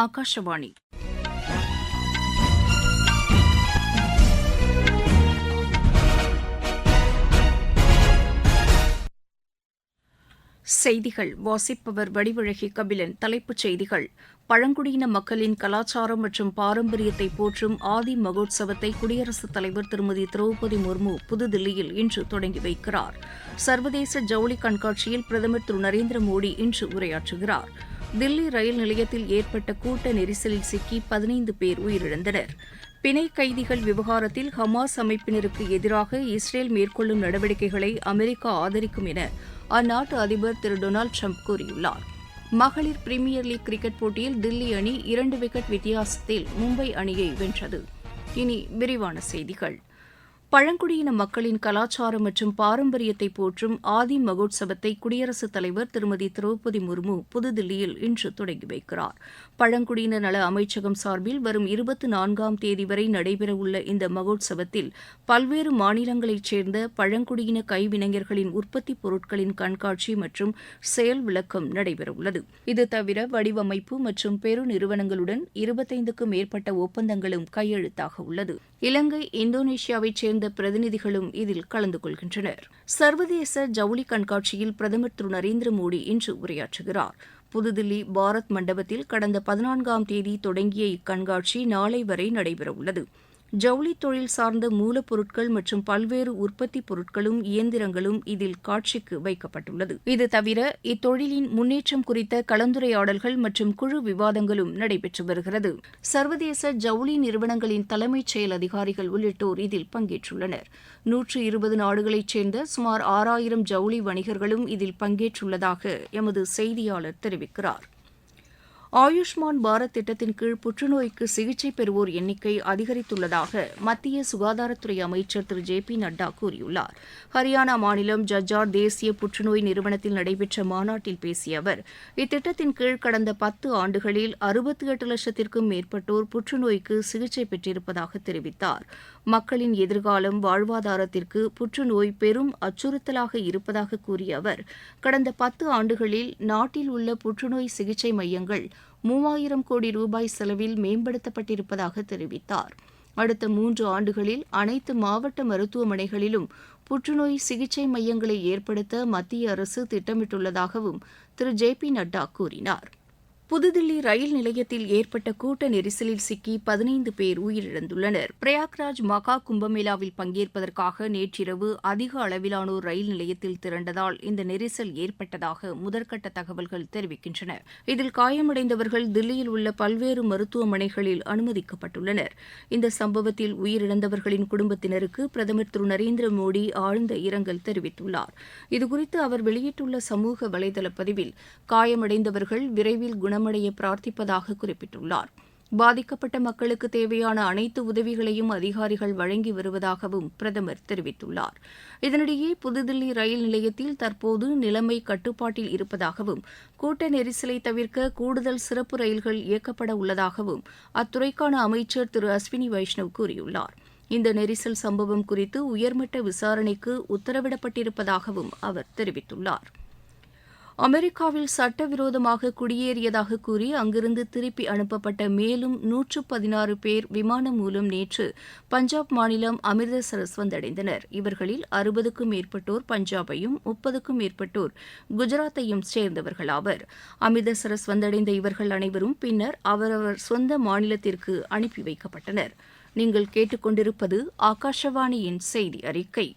ஆகாஷவாணி செய்திகள். வாசிப்பவர் வடிவழகி கபிலன். தலைப்புச் செய்திகள். பழங்குடியின மக்களின் கலாச்சாரம் மற்றும் பாரம்பரியத்தை போற்றும் ஆதி மகோத்சவத்தை குடியரசுத் தலைவர் திருமதி திரௌபதி முர்மு புதுதில்லியில் இன்று தொடங்கி வைக்கிறார். சர்வதேச ஜவுளி கண்காட்சியில் பிரதமர் திரு நரேந்திர மோடி இன்று உரையாற்றுகிறார். தில்லி ரயில் நிலையத்தில் ஏற்பட்ட கூட்ட நெரிசலில் சிக்கி பதினைந்து பேர் உயிரிழந்தனர். பிணை கைதிகள் விவகாரத்தில் ஹமாஸ் அமைப்பினருக்கு எதிராக இஸ்ரேல் மேற்கொள்ளும் நடவடிக்கைகளை அமெரிக்கா ஆதரிக்கும் என அந்நாட்டு அதிபர் திரு டொனால்டு ட்ரம்ப் கூறியுள்ளார். மகளிர் பிரீமியர் லீக் கிரிக்கெட் போட்டியில் தில்லி அணி இரண்டு விக்கெட் வித்தியாசத்தில் மும்பை அணியை வென்றது. இனி விரிவான செய்திகள். பழங்குடியின மக்களின் கலாச்சாரம் மற்றும் பாரம்பரியத்தை போற்றும் ஆதி மகோத்சவத்தை குடியரசுத் தலைவர் திருமதி திரௌபதி முர்மு புதுதில்லியில் இன்று தொடங்கி வைக்கிறார். பழங்குடியின நல அமைச்சகம் சார்பில் வரும் இருபத்தி நான்காம் தேதி வரை நடைபெறவுள்ள இந்த மகோத்சவத்தில் பல்வேறு மாநிலங்களைச் சேர்ந்த பழங்குடியின கைவினைஞர்களின் உற்பத்தி பொருட்களின் கண்காட்சி மற்றும் செயல் விளக்கம் நடைபெறவுள்ளது. இது தவிர வடிவமைப்பு மற்றும் பெருநிறுவனங்களுடன் இருபத்தைந்துக்கும் மேற்பட்ட ஒப்பந்தங்களும் கையெழுத்தாக உள்ளது. இலங்கை இந்தோனேஷியாவைச் சேர்ந்த பிரதிநிதிகளும் இதில் கலந்து கொள்கின்றனர். சர்வதேச ஜவுளி கண்காட்சியில் பிரதமர் திரு. நரேந்திர மோடி இன்று உரையாற்றுகிறார். புதுதில்லி பாரத் மண்டபத்தில் கடந்த பதினான்காம் தேதி தொடங்கிய இக்கண்காட்சி நாளை வரை நடைபெறவுள்ளது. ஜவுளி தொழில் சார்ந்த மூலப்பொருட்கள் மற்றும் பல்வேறு உற்பத்தி பொருட்களும் இயந்திரங்களும் இதில் காட்சிக்கு வைக்கப்பட்டுள்ளது. இது தவிர இத்தொழிலின் முன்னேற்றம் குறித்த கலந்துரையாடல்கள் மற்றும் குழு விவாதங்களும் நடைபெற்று வருகிறது. சர்வதேச ஜவுளி நிறுவனங்களின் தலைமைச் செயல் அதிகாரிகள் உள்ளிட்டோர் இதில் பங்கேற்றுள்ளனர். நூற்று இருபது நாடுகளைச் சேர்ந்த சுமார் ஆறாயிரம் ஜவுளி வணிகர்களும் இதில் பங்கேற்றுள்ளதாக எமது செய்தியாளர் தெரிவிக்கிறார். ஆயுஷ்மான் பாரத் திட்டத்தின் கீழ் புற்றுநோய்க்கு சிகிச்சை பெறுவோர் எண்ணிக்கை அதிகரித்துள்ளதாக மத்திய சுகாதாரத்துறை அமைச்சர் திரு. ஜே. பி. நட்டா கூறியுள்ளார். ஹரியானா மாநிலம் ஜஜ்ஜார் தேசிய புற்றுநோய் நிறுவனத்தில் நடைபெற்ற மாநாட்டில் பேசிய அவர் இத்திட்டத்தின் கீழ் கடந்த பத்து ஆண்டுகளில் அறுபத்தி எட்டு லட்சத்திற்கும் மேற்பட்டோர் புற்றுநோய்க்கு சிகிச்சை பெற்றிருப்பதாக தெரிவித்தார். மக்களின் எதிர்காலம் வாழ்வாதாரத்திற்கு புற்றுநோய் பெரும் அச்சுறுத்தலாக இருப்பதாக கூறிய அவர் கடந்த பத்து ஆண்டுகளில் நாட்டில் உள்ள புற்றுநோய் சிகிச்சை மையங்கள் மூவாயிரம் கோடி ரூபாய் செலவில் மேம்படுத்தப்பட்டிருப்பதாக தெரிவித்தார். அடுத்த மூன்று ஆண்டுகளில் அனைத்து மாவட்ட மருத்துவமனைகளிலும் புற்றுநோய் சிகிச்சை மையங்களை ஏற்படுத்த மத்திய அரசு திட்டமிட்டுள்ளதாகவும் திரு ஜே பி நட்டா கூறினார். புதுதில்லி ரயில் நிலையத்தில் ஏற்பட்ட கூட்ட நெரிசலில் சிக்கி பதினைந்து பேர் உயிரிழந்துள்ளனர். பிரயாக்ராஜ் மகா கும்பமேளாவில் பங்கேற்பதற்காக நேற்றிரவு அதிக அளவிலானோர் ரயில் நிலையத்தில் திரண்டதால் இந்த நெரிசல் ஏற்பட்டதாக முதற்கட்ட தகவல்கள் தெரிவிக்கின்றன. இதில் காயமடைந்தவர்கள் தில்லியில் உள்ள பல்வேறு மருத்துவமனைகளில் அனுமதிக்கப்பட்டுள்ளனர். இந்த சம்பவத்தில் உயிரிழந்தவர்களின் குடும்பத்தினருக்கு பிரதமர் திரு நரேந்திர மோடி ஆழ்ந்த இரங்கல் தெரிவித்துள்ளார். இதுகுறித்து அவர் வெளியிட்டுள்ள சமூக வலைதள பதிவில் காயமடைந்தவர்கள் விரைவில் குணம் குணமடைய பிரார்த்திப்பதாக குறிப்பிட்டுள்ளார். பாதிக்கப்பட்ட மக்களுக்கு தேவையான அனைத்து உதவிகளையும் அதிகாரிகள் வழங்கி வருவதாகவும் பிரதமர் தெரிவித்துள்ளார். இதனிடையே புதுதில்லி ரயில் நிலையத்தில் தற்போது நிலைமை கட்டுப்பாட்டில் இருப்பதாகவும் கூட்ட நெரிசலை தவிர்க்க கூடுதல் சிறப்பு ரயில்கள் இயக்கப்பட உள்ளதாகவும் அத்துறைக்கான அமைச்சர் திரு. அஸ்வினி வைஷ்ணவ் கூறியுள்ளார். இந்த நெரிசல் சம்பவம் குறித்து உயர்மட்ட விசாரணைக்கு உத்தரவிடப்பட்டிருப்பதாகவும் அவர் தெரிவித்துள்ளார். அமெரிக்காவில் சட்டவிரோதமாக குடியேறியதாக கூறி அங்கிருந்து திருப்பி அனுப்பப்பட்ட மேலும் நூற்று பதினாறு பேர் விமானம் மூலம் நேற்று பஞ்சாப் மாநிலம் அமிர்தசரஸ் வந்தடைந்தனர். இவர்களில் அறுபதுக்கும் மேற்பட்டோர் பஞ்சாபையும் முப்பதுக்கும் மேற்பட்டோர் குஜராத்தையும் சேர்ந்தவர்களாவர் அமிர்தசரஸ் வந்தடைந்த இவர்கள் அனைவரும் பின்னர் அவரவர் சொந்த மாநிலத்திற்கு அனுப்பி வைக்கப்பட்டனர். நீங்கள் கேட்டுக்கொண்டிருப்பது ஆகாஷவாணியின் செய்தி அறிக்கை.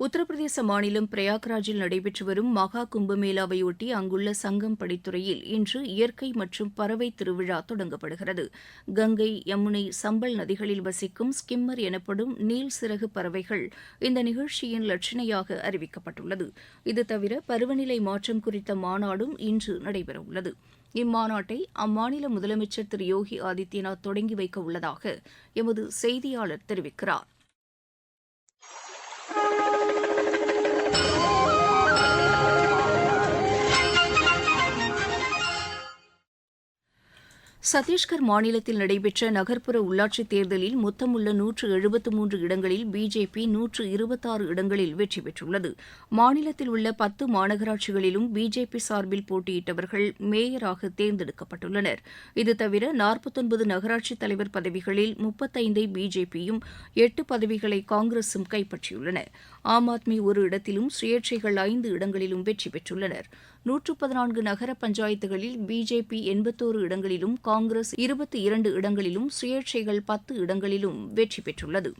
உத்தரப்பிரதேச மாநிலம் பிரயாக்ராஜில் நடைபெற்று வரும் மகா கும்பமேளாவையொட்டி அங்குள்ள சங்கம் படித்துறையில் இன்று இயற்கை மற்றும் பறவை திருவிழா தொடங்கப்படுகிறது. கங்கை யமுனை சம்பல் நதிகளில் வசிக்கும் ஸ்கிம்மர் எனப்படும் நீல் சிறகு பறவைகள் இந்த நிகழ்ச்சியின் லட்சணையாக அறிவிக்கப்பட்டுள்ளது. இது தவிர பருவநிலை மாற்றம் குறித்த மாநாடும் இன்று நடைபெறவுள்ளது. இம்மாநாட்டை அம்மாநில முதலமைச்சர் திரு யோகி ஆதித்யநாத் தொடங்கி வைக்க உள்ளதாக எமது செய்தியாளர் தெரிவிக்கிறார். சத்தீஸ்கர் மாநிலத்தில் நடைபெற்ற நகர்ப்புற உள்ளாட்சித் தேர்தலில் மொத்தமுள்ள நூற்று எழுபத்து மூன்று இடங்களில் பிஜேபி நூற்று இருபத்தாறு இடங்களில் வெற்றி பெற்றுள்ளது. மாநிலத்தில் உள்ள பத்து மாநகராட்சிகளிலும் பிஜேபி சார்பில் போட்டியிட்டவர்கள் மேயராக தேர்ந்தெடுக்கப்பட்டுள்ளனர். இது தவிர நாற்பத்தொன்பது நகராட்சித் தலைவர் பதவிகளில் முப்பத்தைந்தை பிஜேபியும் எட்டு பதவிகளை காங்கிரசும் கைப்பற்றியுள்ளன. ஆம் ஆத்மி ஒரு இடத்திலும் சுயேட்சைகள் ஐந்து இடங்களிலும் வெற்றி பெற்றுள்ளனர். நூற்று பதினான்கு நகர பஞ்சாயத்துகளில் பிஜேபி எண்பத்தோரு இடங்களிலும் காங்கிரஸ் இருபத்தி இரண்டு இடங்களிலும் சுயேட்சைகள் பத்து இடங்களிலும் வெற்றி பெற்றுள்ளது.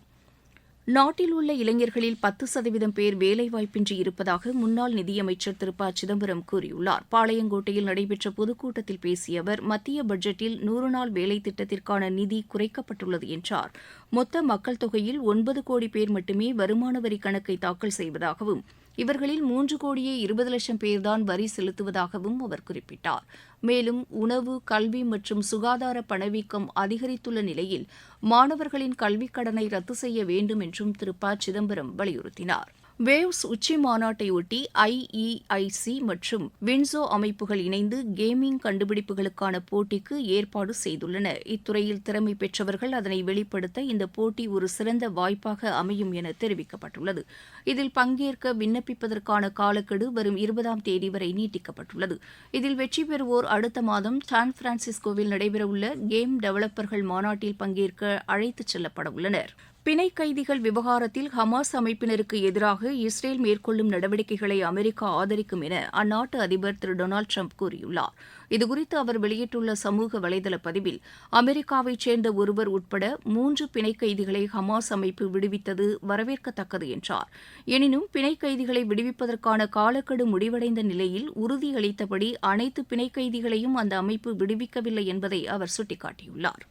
நாட்டில் உள்ள இளைஞர்களில் பத்து சதவீதம் பேர் வேலைவாய்ப்பின்றி இருப்பதாக முன்னாள் நிதியமைச்சர் திரு. ப. சிதம்பரம் கூறியுள்ளார். பாளையங்கோட்டையில் நடைபெற்ற பொதுக்கூட்டத்தில் பேசிய அவர் மத்திய பட்ஜெட்டில் நூறு நாள் வேலை திட்டத்திற்கான நிதி குறைக்கப்பட்டுள்ளது என்றார். மொத்த மக்கள் தொகையில் ஒன்பது கோடி பேர் மட்டுமே வருமான வரி கணக்கை தாக்கல் செய்வதாகவும் இவர்களில் மூன்று கோடியே இருபது லட்சம் பேர்தான் வரி செலுத்துவதாகவும் அவர் குறிப்பிட்டார். மேலும் உணவு கல்வி மற்றும் சுகாதார பணவீக்கம் அதிகரித்துள்ள நிலையில் மாணவர்களின் கல்விக் கடனை ரத்து செய்ய வேண்டும் என்றும் திரு ப. சிதம்பரம் வலியுறுத்தினார். வேவ்ஸ் உச்சி மாநாட்டையொட்டி ஐஇஐசி மற்றும் வின்சோ அமைப்புகள் இணைந்து கேமிங் கண்டுபிடிப்புகளுக்கான போட்டிக்கு ஏற்பாடு செய்துள்ளன இத்துறையில் திறமை பெற்றவர்கள் அதனை வெளிப்படுத்த இந்த போட்டி ஒரு சிறந்த வாய்ப்பாக அமையும் என தெரிவிக்கப்பட்டுள்ளது. இதில் பங்கேற்க விண்ணப்பிப்பதற்கான காலக்கெடு வரும் இருபதாம் தேதி வரை நீட்டிக்கப்பட்டுள்ளது. இதில் வெற்றி பெறுவோர் அடுத்த மாதம் சான் பிரான்சிஸ்கோவில் நடைபெறவுள்ள கேம் டெவலப்பர்கள் மாநாட்டில் பங்கேற்க அழைத்துச் செல்லப்பட உள்ளனர் பிணை கைதிகள் விவகாரத்தில் ஹமாஸ் அமைப்பினருக்கு எதிராக இஸ்ரேல் மேற்கொள்ளும் நடவடிக்கைகளை அமெரிக்கா ஆதரிக்கும் என அந்நாட்டு அதிபர் திரு டொனால்டு ட்ரம்ப் கூறியுள்ளார். இதுகுறித்து அவர் வெளியிட்டுள்ள சமூக வலைதள பதிவில் அமெரிக்காவைச் சேர்ந்த ஒருவர் உட்பட மூன்று பிணை கைதிகளை ஹமாஸ் அமைப்பு விடுவித்தது வரவேற்கத்தக்கது என்றார். எனினும் பிணை கைதிகளை விடுவிப்பதற்கான காலக்கெடு முடிவடைந்த நிலையில் உறுதியளித்தபடி அனைத்து பிணை கைதிகளையும் அந்த அமைப்பு விடுவிக்கவில்லை என்பதை அவர் சுட்டிக்காட்டியுள்ளார்.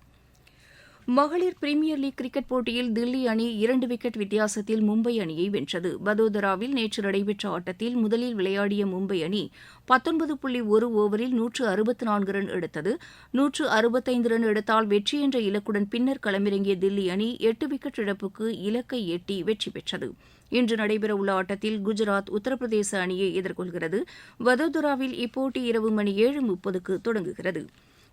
மகளிர் பிரீமியர் லீக் கிரிக்கெட் போட்டியில் தில்லி அணி இரண்டு விக்கெட் வித்தியாசத்தில் மும்பை அணியை வென்றது. வதோதராவில் நேற்று நடைபெற்ற ஆட்டத்தில் முதலில் விளையாடிய மும்பை அணி பத்தொன்பது புள்ளி ஒரு ஓவரில் நூற்று அறுபத்து நான்கு ரன் எடுத்தது. நூற்று அறுபத்தைந்து ரன் எடுத்தால் வெற்றி என்ற இலக்குடன் பின்னர் களமிறங்கிய தில்லி அணி எட்டு விக்கெட் இழப்புக்கு இலக்கை எட்டி வெற்றி பெற்றது. இன்று நடைபெறவுள்ள ஆட்டத்தில் குஜராத் உத்தரப்பிரதேச அணியை எதிர்கொள்கிறது. வதோதராவில் இப்போட்டி இரவு மணி ஏழு முப்பதுக்கு தொடங்குகிறது.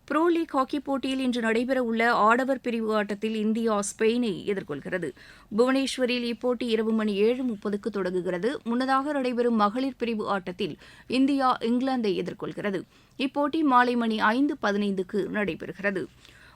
புரோ லீக் ஹாக்கி போட்டியில் இன்று நடைபெறவுள்ள ஆடவர் பிரிவு ஆட்டத்தில் இந்தியா ஸ்பெயினை எதிர்கொள்கிறது. புவனேஸ்வரில் இப்போட்டி இரவு மணி ஏழு முப்பதுக்கு தொடங்குகிறது. முன்னதாக நடைபெறும் மகளிர் பிரிவு ஆட்டத்தில் இந்தியா இங்கிலாந்தை எதிர்கொள்கிறது. இப்போட்டி மாலை மணி ஐந்து பதினைந்துக்கு நடைபெறுகிறது.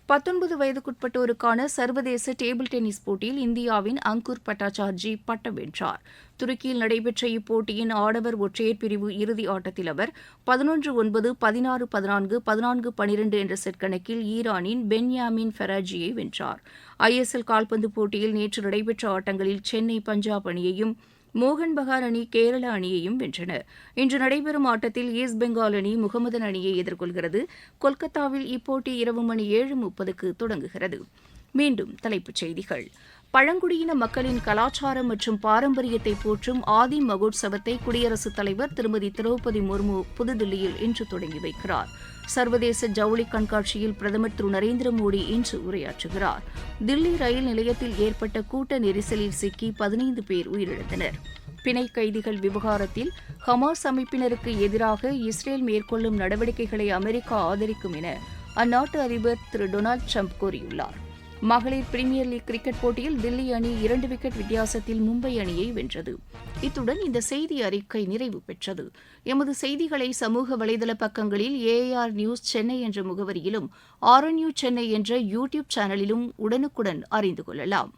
பத்தொன்பது வயதுக்குட்பட்டோருக்கான சர்வதேச டேபிள் டென்னிஸ் போட்டியில் இந்தியாவின் அங்குர் பட்டாச்சார்ஜி பட்டம் வென்றார். துருக்கியில் நடைபெற்ற இப்போட்டியின் ஆடவர் ஒற்றையர் பிரிவு இறுதி ஆட்டத்தில் அவர் பதினொன்று ஒன்பது பதினாறு பதினான்கு பதினான்கு பனிரெண்டு என்ற செட் கணக்கில் ஈரானின் பென்யாமின் ஃபெராஜியை வென்றார். ஐஎஸ்எல் கால்பந்து போட்டியில் நேற்று நடைபெற்ற ஆட்டங்களில் சென்னை பஞ்சாப் அணியையும் மோகன் பகார் அணி கேரள அணியையும் வென்றன. இன்று நடைபெறும் ஆட்டத்தில் ஈஸ்ட் பெங்கால் அணி முகமதன் அணியை எதிர்கொள்கிறது. கொல்கத்தாவில் இப்போட்டி இரவு மணி ஏழு முப்பதுக்கு தொடங்குகிறது. மீண்டும் தலைப்புச் செய்திகள். பழங்குடியின மக்களின் கலாச்சாரம் மற்றும் பாரம்பரியத்தை போற்றும் ஆதி மகோத்சவத்தை குடியரசுத் தலைவர் திருமதி திரௌபதி முர்மு புதுதில்லியில் இன்று தொடங்கி வைக்கிறார். சர்வதேச ஜவுளி கண்காட்சியில் பிரதமர் திரு நரேந்திர மோடி இன்று உரையாற்றுகிறார். தில்லி ரயில் நிலையத்தில் ஏற்பட்ட கூட்ட நெரிசலில் சிக்கி பதினைந்து பேர் உயிரிழந்தனர். பிணை கைதிகள் விவகாரத்தில் ஹமாஸ் அமைப்பினருக்கு எதிராக இஸ்ரேல் மேற்கொள்ளும் நடவடிக்கைகளை அமெரிக்கா ஆதரிக்கும் என அந்நாட்டு அதிபர் திரு டொனால்டு ட்ரம்ப் கூறியுள்ளார். மகளிர் பிரீமியர் லீக் கிரிக்கெட் போட்டியில் தில்லி அணி இரண்டு விக்கெட் வித்தியாசத்தில் மும்பை அணியை வென்றது. இத்துடன் இந்த செய்தி அறிக்கை நிறைவு பெற்றது. எமது செய்திகளை சமூக வலைதள பக்கங்களில் ஏஆர் நியூஸ் சென்னை என்ற முகவரியிலும் ஆர்என்யூ சென்னை என்ற யூடியூப் சேனலிலும் உடனுக்குடன் அறிந்து கொள்ளலாம்.